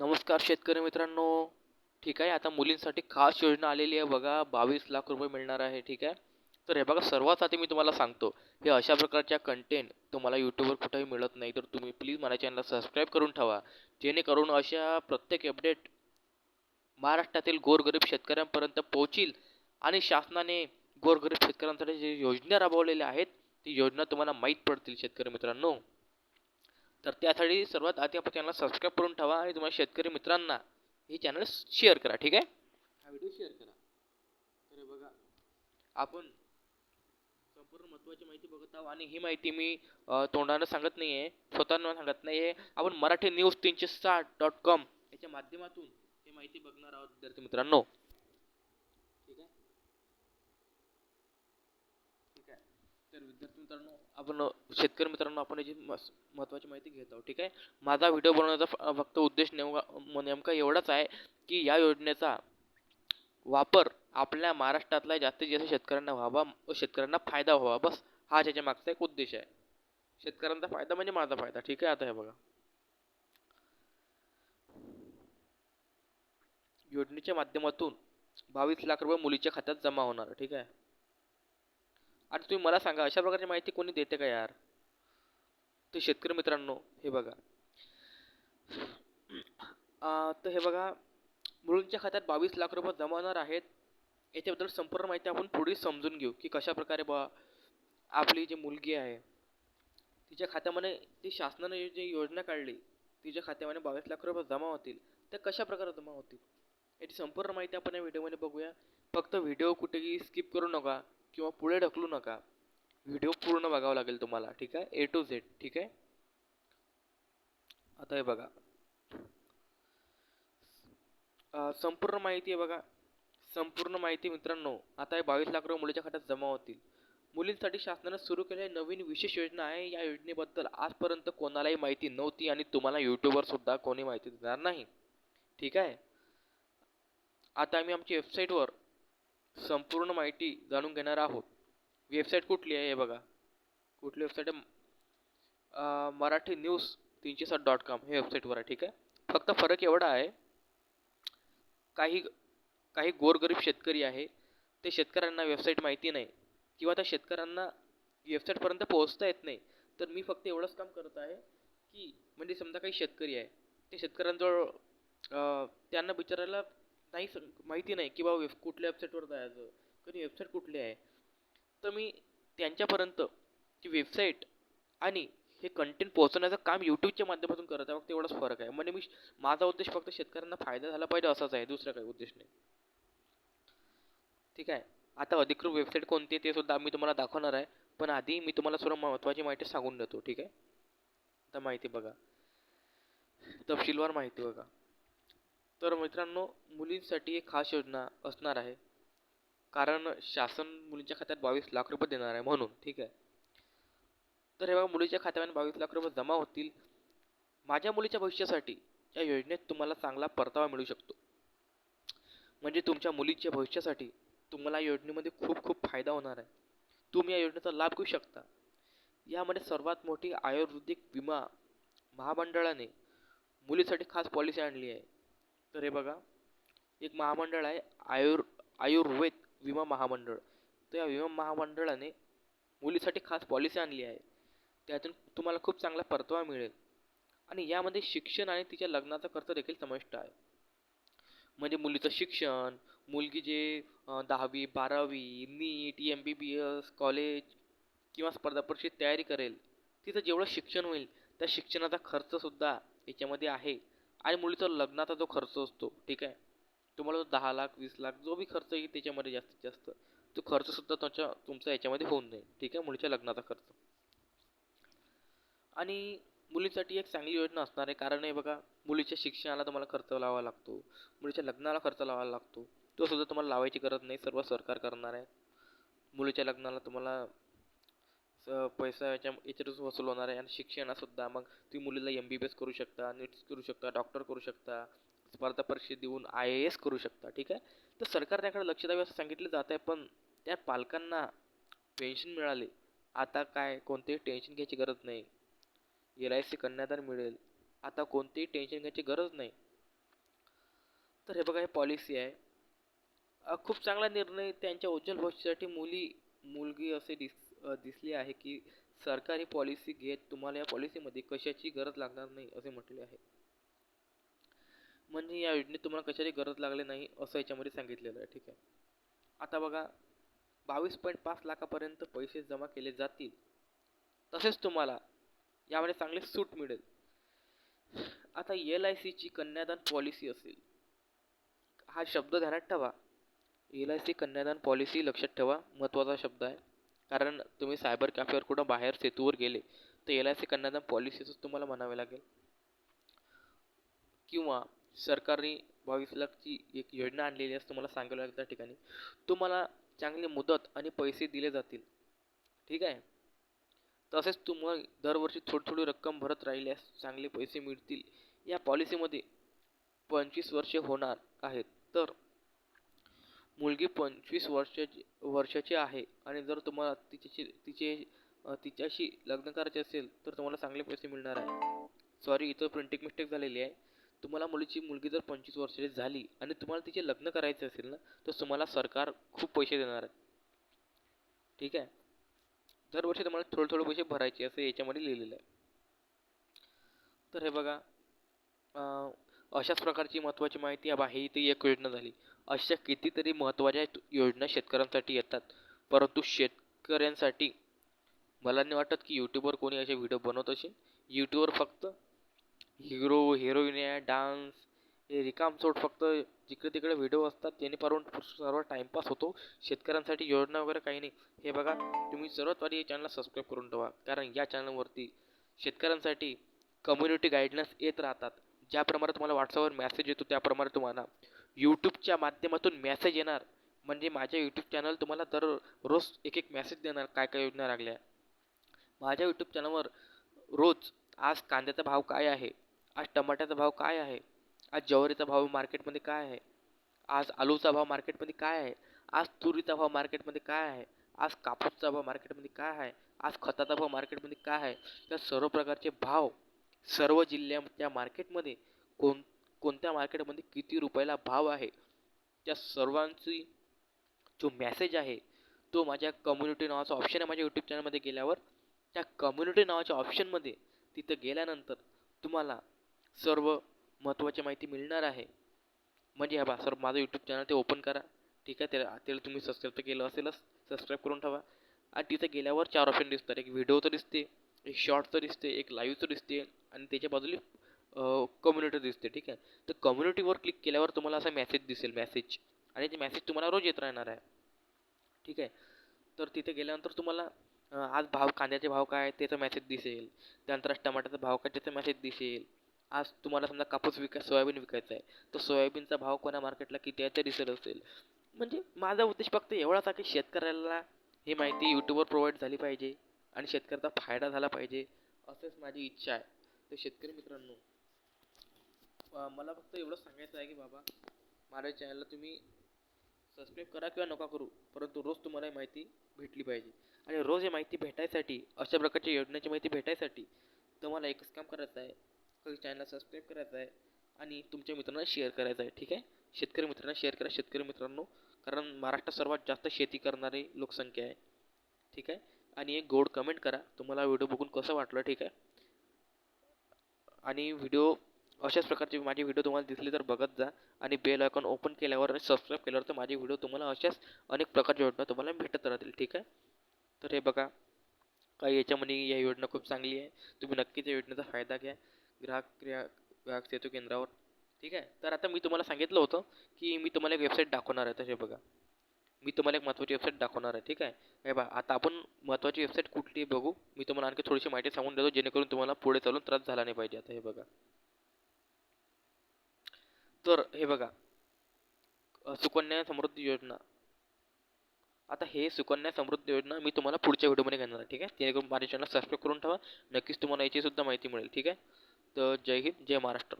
नमस्कार शेतकरी मित्रांनो. ठीक आहे आता मुलींसाठी खास योजना आलेली आहे बघा. बावीस लाख रुपये मिळणार आहे ठीक आहे. तर हे बघा सर्वात आधी मी तुम्हाला सांगतो हे अशा प्रकारच्या कंटेंट तुम्हाला यूट्यूबवर कुठेही मिळत नाही. तर तुम्ही प्लीज माझ्या चॅनलला सबस्क्राईब करून ठेवा. जेणेकरून अशा प्रत्येक अपडेट महाराष्ट्रातील गोरगरीब शेतकऱ्यांपर्यंत पोहोचील आणि शासनाने गोरगरीब शेतकऱ्यांसाठी जे योजना राबवलेल्या आहेत ती योजना तुम्हाला माहीत पडतील शेतकरी मित्रांनो. तर त्यासाठी सर्वात आधी आपण चॅनल सबस्क्राईब करून ठेवा आणि तुम्हाला शेतकरी मित्रांना हे चॅनल शेअर करा ठीक आहे? हा व्हिडिओ शेअर करा. तर बघा आपण संपूर्ण महत्त्वाची माहिती बघत आहोत आणि ही माहिती मी तोंडानं सांगत नाही आहे स्वतःनं सांगत नाही आहे आपण मराठी न्यूज तीनशे साठ डॉट कॉम याच्या माध्यमातून ही माहिती बघणार आहोत विद्यार्थी मित्रांनो. ठीक आहे ठीक आहे तर विद्यार्थी मित्रांनो आपण शेतकरी मित्रांनो आपण याची मस महत्त्वाची माहिती घेत आहोत ठीक आहे? माझा व्हिडिओ बनवण्याचा फक्त उद्देश नेमका नेमका एवढाच आहे की या योजनेचा वापर आपल्या महाराष्ट्रातल्या जास्तीत जास्त शेतकऱ्यांना व्हावा व शेतकऱ्यांना फायदा व्हावा बस हा त्याच्या मागचा एक उद्देश आहे. शेतकऱ्यांचा फायदा म्हणजे माझा फायदा ठीक आहे? आता हे बघा. योजनेच्या माध्यमातून बावीस लाख रुपये मुलीच्या खात्यात जमा होणार ठीक आहे? आणि तुम्ही मला सांगा अशा प्रकारची माहिती कोणी देते का यार? ते शेतकरी मित्रांनो हे बघा. तर हे बघा मुलींच्या खात्यात बावीस लाख रुपये जमा होणार आहेत. याच्याबद्दल संपूर्ण माहिती आपण पुढे समजून घेऊ की कशाप्रकारे बा आपली जी मुलगी आहे तिच्या खात्यामध्ये ती शासनाने जी योजना काढली तिच्या खात्यामध्ये बावीस लाख रुपये जमा होतील. त्या कशा प्रकारे जमा होतील? याची संपूर्ण माहिती आपण या व्हिडिओमध्ये बघूया. फक्त व्हिडिओ कुठेही स्किप करू नका. किंवा पुढे ढकलू नका. व्हिडिओ पूर्ण बघावा लागेल तुम्हाला ठीक आहे? ए टू झेड ठीक आहे? आता हे बघा. संपूर्ण माहिती आहे बघा. संपूर्ण माहिती मित्रांनो आता हे बावीस लाख रुपये मुलीच्या खात्यात जमा होतील. मुलींसाठी शासनाने सुरू केलेली नवीन विशेष योजना आहे. या योजनेबद्दल आजपर्यंत कोणालाही माहिती नव्हती आणि तुम्हाला यूट्यूबवर सुद्धा कोणी माहिती देणार नाही. ठीक आहे? आता आम्ही आमच्या वेबसाईटवर संपूर्ण माहिती जाणून घेणार आहोत. वेबसाईट कुठली आहे हे बघा. कुठली वेबसाईट आहे? मराठी न्यूज तीनशे सात डॉट कॉम हे वेबसाईटवर आहे ठीक आहे? फक्त फरक एवढा आहे काही काही गोरगरीब शेतकरी आहे ते शेतकऱ्यांना वेबसाईट माहिती नाही किंवा त्या शेतकऱ्यांना वेबसाईटपर्यंत पोहोचता येत नाही. तर मी फक्त एवढंच काम करत आहे की म्हणजे समजा काही शेतकरी आहे ते शेतकऱ्यांजवळ त्यांना विचारायला नाही सर माहिती नाही की बाबा वेब कुठल्या वेबसाईटवर जायचं कधी वेबसाईट कुठली आहे. तर मी त्यांच्यापर्यंत ती वेबसाईट आणि हे कंटेंट पोहोचवण्याचं काम यूट्यूबच्या माध्यमातून करत आहे. फक्त एवढाच फरक आहे. म्हणजे मी माझा उद्देश फक्त शेतकऱ्यांना फायदा झाला पाहिजे असाच आहे दुसरा काही उद्देश नाही ठीक आहे? आता अधिकृत वेबसाईट कोणती आहे ते सुद्धा मी तुम्हाला दाखवणार आहे. पण आधी मी तुम्हाला सर्व महत्त्वाची माहिती सांगून देतो ठीक आहे? आता माहिती बघा. तपशीलवार माहिती बघा. तर मित्रांनो मुलींसाठी एक खास योजना असणार आहे. कारण शासन मुलींच्या खात्यात बावीस लाख रुपये देणार आहे म्हणून ठीक आहे? तर हे बघा मुलीच्या खात्यामध्ये बावीस लाख रुपये जमा होतील. माझ्या मुलीच्या भविष्यासाठी या योजनेत तुम्हाला चांगला परतावा मिळू शकतो. म्हणजे तुमच्या मुलीच्या भविष्यासाठी तुम्हाला या योजनेमध्ये खूप खूप फायदा होणार आहे. तुम्ही या योजनेचा लाभ घेऊ शकता. यामध्ये सर्वात मोठी आयुर्वेदिक विमा महामंडळाने मुलीसाठी खास पॉलिसी आणली आहे. तर हे बघा एक महामंडळ आहे आयुर् आयुर्वेद विमा महामंडळ. तर या विमा महामंडळाने मुलीसाठी खास पॉलिसी आणली आहे. त्यातून तुम्हाला खूप चांगला परतावा मिळेल. आणि यामध्ये शिक्षण आणि तिच्या लग्नाचा खर्च देखील समाविष्ट आहे. म्हणजे मुलीचं शिक्षण मुलगी जे दहावी बारावी NEET M B B S college किंवा स्पर्धा परीक्षेत तयारी करेल तिचं जेवढं शिक्षण होईल त्या शिक्षणाचा खर्चसुद्धा याच्यामध्ये आहे. आणि मुलीचा लग्नाचा जो खर्च असतो ठीक आहे? तुम्हाला दहा लाख वीस लाख जो बी खर्च येईल त्याच्यामध्ये जास्तीत जास्त तो खर्चसुद्धा तुमच्या तुमचा याच्यामध्ये होऊन जाईल ठीक आहे? मुलीच्या लग्नाचा खर्च. आणि मुलीसाठी एक चांगली योजना असणार आहे कारण हे बघा मुलीच्या शिक्षणाला तुम्हाला खर्च लावावा लागतो मुलीच्या लग्नाला खर्च लावावा लागतो तो सुद्धा तुम्हाला लावायची गरज नाही सर्व सरकार करणार आहे. मुलीच्या लग्नाला तुम्हाला स- पैसा याच्या याच्यातच वसूल होणार आहे आणि शिक्षणासुद्धा. मग तुम्ही मुलीला एम बी बी एस करू शकता नीट्स करू शकता डॉक्टर करू शकता स्पर्धा परीक्षा देऊन आय ए एस करू शकता ठीक आहे? तर सरकार त्याकडे लक्ष द्यावे असं सांगितलं जात आहे पण त्या पालकांना पेन्शन मिळाले. आता काय? कोणतेही टेन्शन घ्यायची गरज नाही. एल आय सी कन्यादान मिळेल. आता कोणतेही टेन्शन घ्यायची गरज नाही. तर हे बघा हे पॉलिसी आहे. खूप चांगला निर्णय त्यांच्या उज्ज्वल भविष्यासाठी मुली मुलगी असे दिस दिसले आहे की सरकारी पॉलिसी घेत तुम्हाला या पॉलिसीमध्ये कशाची गरज लागणार नाही असे म्हटले आहे. म्हणजे या योजनेत तुम्हाला कशाची गरज लागली नाही असं याच्यामध्ये सांगितलेलं आहे. ठीक आहे. आता बघा बावीस पॉईंट पाच लाखापर्यंत पैसे जमा केले जातील तसेच तुम्हाला यामध्ये चांगली सूट मिळेल. आता एल आय सीची कन्यादान पॉलिसी असेल हा शब्द ध्यानात ठेवा. L I C Kanyadan policy लक्षात ठेवा महत्त्वाचा शब्द आहे. कारण तुम्ही सायबर कॅफेवर कुठं बाहेर सेतूवर गेले तर एल आय सी कन्यादान पॉलिसीच तुम्हाला म्हणावे लागेल. किंवा सरकारने बावीस लाखची एक योजना आणलेली असं तुम्हाला सांगावं लागेल त्या ठिकाणी. तुम्हाला चांगली मुदत आणि पैसे दिले जातील. ठीक आहे? तसेच तुम्हाला दरवर्षी थोडी थोडी रक्कम भरत राहिल्यास चांगले पैसे मिळतील. या पॉलिसीमध्ये पंचवीस वर्षे होणार आहेत. तर मुलगी पंचवीस वर्षाची वर्षाची आहे. आणि जर तुम्हाला तिच्याशी तिचे तिच्याशी लग्न करायचे असेल तर तुम्हाला चांगले पैसे मिळणार आहे. सॉरी इथं प्रिंटिंग मिस्टेक झालेली आहे. तुम्हाला मुलीची मुलगी जर पंचवीस वर्षाची झाली आणि तुम्हाला तिचे लग्न करायचे असेल ना तर तुम्हाला सरकार खूप पैसे देणार आहे. ठीक आहे? दरवर्षी तुम्हाला थोडे थोडे पैसे भरायचे असं याच्यामध्ये लिहिलेलं आहे. तर हे बघा अशाच प्रकारची महत्त्वाची माहिती अब आहे ती एक योजना झाली. अशा कितीतरी महत्त्वाच्या योजना शेतकऱ्यांसाठी येतात. परंतु शेतकऱ्यांसाठी मला नाही वाटत की यूट्यूबवर कोणी असे व्हिडिओ बनवत असेल. यूट्यूबवर फक्त हिरो हिरोईन आहे डान्स हे रिकामचोट फक्त जिकडे तिकडे व्हिडिओ असतात जेणेकरून सर्व टाइमपास होतो. शेतकऱ्यांसाठी योजना वगैरे काही नाही. हे बघा तुम्ही सर्वात आधी या चॅनलला सबस्क्राईब करून ठेवा. कारण या चॅनलवरती शेतकऱ्यांसाठी कम्युनिटी गाईडलाईन्स येत राहतात. ज्याप्रमाणे तुम्हाला व्हॉट्सअपवर मेसेज येतो त्याप्रमाणे तुम्हाला यूट्यूबच्या माध्यमातून मॅसेज येणार. म्हणजे माझ्या यूट्यूब चॅनल तुम्हाला दर रोज एक एक मेसेज देणार काय काय योजना लागल्या. माझ्या यूट्यूब चॅनलवर रोज आज कांद्याचा भाव काय आहे? आज टमाट्याचा भाव काय आहे? आज ज्वारीचा भाव मार्केटमध्ये काय आहे? आज आलूचा भाव मार्केटमध्ये काय आहे? आज तुरीचा भाव मार्केटमध्ये काय आहे? आज कापूसचा भाव मार्केटमध्ये काय आहे? आज खताचा भाव मार्केटमध्ये काय आहे? त्या सर्व प्रकारचे भाव सर्व जिल्ह्याच्या मार्केटमध्ये कोण कोणत्या मार्केटमध्ये किती रुपयाला भाव आहे त्या सर्वांची जो मेसेज आहे तो माझ्या कम्युनिटी नावाचा ऑप्शन आहे माझ्या यूट्यूब चॅनलमध्ये गेल्यावर. त्या कम्युनिटी नावाच्या ऑप्शनमध्ये तिथं गेल्यानंतर तुम्हाला सर्व महत्त्वाची माहिती मिळणार आहे. म्हणजे हा बा सर माझं यूट्यूब चॅनल ते ओपन करा. ठीक आहे त्याला त्याला तुम्ही सबस्क्राईब तर केलं असेलच. सबस्क्राईब करून ठेवा. आणि तिथं गेल्यावर चार ऑप्शन दिसतात. एक व्हिडिओचं दिसते एक शॉर्टचं दिसते एक लाईव्हचं दिसते. आणि त्याच्या बाजूला कम्युनिटी दिसते ठीक आहे? तर कम्युनिटीवर क्लिक केल्यावर तुम्हाला असा मेसेज दिसेल मेसेज आणि ते मेसेज तुम्हाला रोज येत राहणार आहे. ठीक आहे? तर तिथे गेल्यानंतर तुम्हाला आज भाव कांद्याचे भाव काय आहे त्याचा मेसेज दिसेल. त्यानंतर आज टमाट्याचा भाव काय त्याचा मेसेज दिसेल. आज तुम्हाला समजा कापूस विकाय सोयाबीन विकायचं आहे. तर सोयाबीनचा भाव कोणा मार्केटला किती आहे ते दिसत असेल. म्हणजे माझा उद्देश फक्त एवढाच आहे की शेतकऱ्याला ही माहिती यूट्यूबवर प्रोव्हाइड झाली पाहिजे आणि शेतकऱ्याचा फायदा झाला पाहिजे असंच माझी इच्छा आहे. तर शेतकरी मित्रांनो मला फक्त एवढंच सांगायचं आहे की बाबा माझ्या चॅनलला तुम्ही सबस्क्राईब करा किंवा नका करू परंतु रोज तुम्हाला ही माहिती भेटली पाहिजे. आणि रोज ही माहिती भेटायसाठी अशा प्रकारच्या योजनेची माहिती भेटायसाठी तुम्हाला एकच काम करायचं आहे की चॅनलला सबस्क्राईब करायचं आहे आणि तुमच्या मित्रांना शेअर करायचं आहे ठीक आहे? शेतकरी मित्रांना शेअर करा शेतकरी मित्रांनो कारण महाराष्ट्रात सर्वात जास्त शेती करणारी लोकसंख्या आहे ठीक आहे? आणि एक गोड कमेंट करा तुम्हाला व्हिडिओ बघून कसं वाटलं ठीक आहे? आणि व्हिडिओ अशाच प्रकारचे माझे व्हिडिओ तुम्हाला दिसले तर बघत जा. आणि बेल आयकॉन ओपन केल्यावर आणि सबस्क्राईब केल्यावर तर माझे व्हिडिओ तुम्हाला अशाच अनेक प्रकारच्या योजना तुम्हाला भेटत राहतील ठीक आहे? तर हे बघा काही याच्यामध्ये या योजना खूप चांगली आहे. तुम्ही नक्कीच या योजनेचा फायदा घ्या. ग्राहक क्रिया ग्राहक सेतू केंद्रावर ठीक आहे? तर आता मी तुम्हाला सांगितलं होतं की मी तुम्हाला एक वेबसाईट दाखवणार आहे. तसे बघा मी तुम्हाला एक महत्त्वाची वेबसाईट दाखवणार आहे ठीक आहे? हे बघा आता आपण महत्त्वाची वेबसाईट कुठली बघू? मी तुम्हाला आणखी थोडीशी माहिती सांगून देतो जेणेकरून तुम्हाला पुढे चालून त्रास झाला नाही पाहिजे. आता हे बघा तर हे बघा सुकन्या समृद्धी योजना. आता हे सुकन्या समृद्धी योजना मी तुम्हाला पुढच्या व्हिडिओमध्ये घेणार आहे ठीक आहे? जेणेकरून माझ्या चॅनल सबस्क्राईब करून ठेवा. नक्कीच तुम्हाला याची सुद्धा माहिती मिळेल ठीक आहे? तर जय हिंद जय महाराष्ट्र.